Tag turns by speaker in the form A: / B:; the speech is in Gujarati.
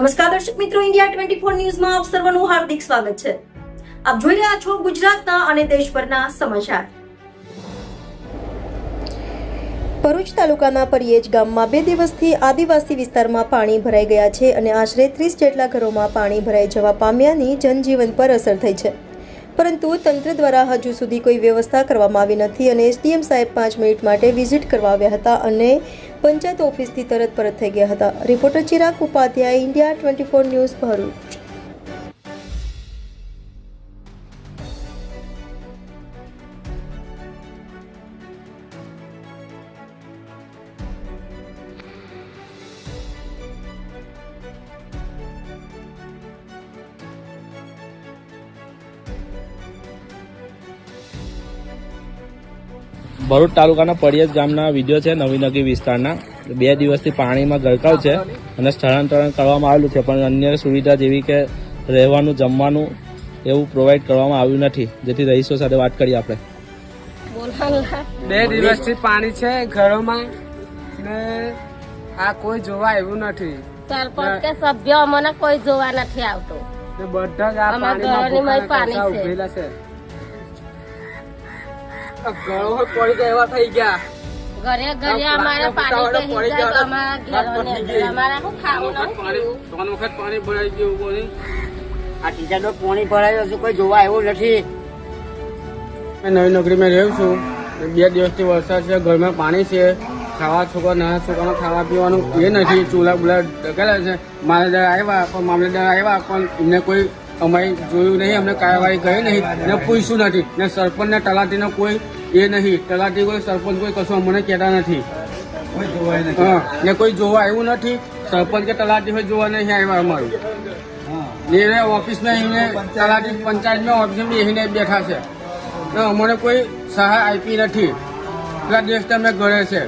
A: નમસ્કાર દર્શક મિત્રો ઇન્ડિયા ટ્વેન્ટી ફોર ન્યૂઝમાં આપ સર્વનું હાર્દિક સ્વાગત છે. આપ જોઈ રહ્યા છો ગુજરાતના અને દેશભરના સમાચાર. ભરૂચ તાલુકાના પરિયેજ ગામમાં બે દિવસથી આદિવાસી વિસ્તારમાં પાણી ભરાઈ ગયા છે અને આશરે ત્રીસ જેટલા ઘરોમાં પાણી ભરાઈ જવા પામ્યાની જનજીવન પર અસર થઈ છે. પરંતુ તંત્ર દ્વારા હજુ સુધી કોઈ વ્યવસ્થા કરવામાં આવી નથી અને એસડીએમ સાહેબ પાંચ મિનિટ માટે વિઝિટ કરવા આવ્યા હતા અને પંચાયત ઓફિસથી તરત પરત થઈ ગયા હતા. Reporter Chirag Upadhyay, India twenty four news, Bharuch.
B: Bharuch તાલુકાના પડિયત ગામના વીડિયો છે નવીનગી વિસ્તારના. બે દિવસથી પાણીમાં ગરકાવ છે અને સ્થળાંતરણ કરવામાં આવેલું છે પણ અન્ય સુવિધા જેવી કે રહેવાનું જમવાનું એવું પ્રોવાઈડ કરવામાં આવ્યું નથી. જેથી રહીશો સાથે વાત કરીએ આપણે.
C: બે દિવસથી પાણી છે ઘરોમાં ને આ કોઈ જોવા એવું નથી.
D: સરપંચ કે સભ્ય અમને કોઈ જોવા નથી આવતું.
C: બધા
D: પાણી છે.
C: ઘરો પડી ગયા એવા થઈ ગયા.
D: ઘરે ઘરે અમારે પાણી બેસી જાય અમારા ઘરોની અંદર શું ખાવું ને શું પીવું?
C: ત્રણ વખત પાણી ભરાઈ ગયું બોલી
E: આ ટીચરનો પાણી ભરાયું હજુ કોઈ જોવા આવ્યું નથી.
C: મેં નવી નગરીમાં રહું છું. બે દિવસથી વરસાદ છે ઘરમાં પાણી છે. ખાવા છોકરા નાના છોકરાનો ખાવા પીવાનું એ નથી. ચૂલા બુલા ડકેલા છે. મામલેદાર આવ્યા પણ મામલેદાર આવ્યા પણ એમને કોઈ અમારી જોયું નહીં અમને કાર્યવાહી કરી નહીં ને પૂછ્યું નથી. ને સરપંચ ને તલાટીનો કોઈ એ નહીં. તલાટી કોઈ સરપંચ કોઈ કશું અમને કહેતા નથી. હા ને કોઈ જોવા આવ્યું નથી. સરપંચ કે તલાટી હોય જોવા નહીં આવ્યા અમારું. એને ઓફિસમાં એને તલાટી પંચાયતમાં ઓફિસમાં એને બેઠા છે. ને અમને કોઈ સહાય આપી નથી. એટલા દેશ અમે ઘરે છે.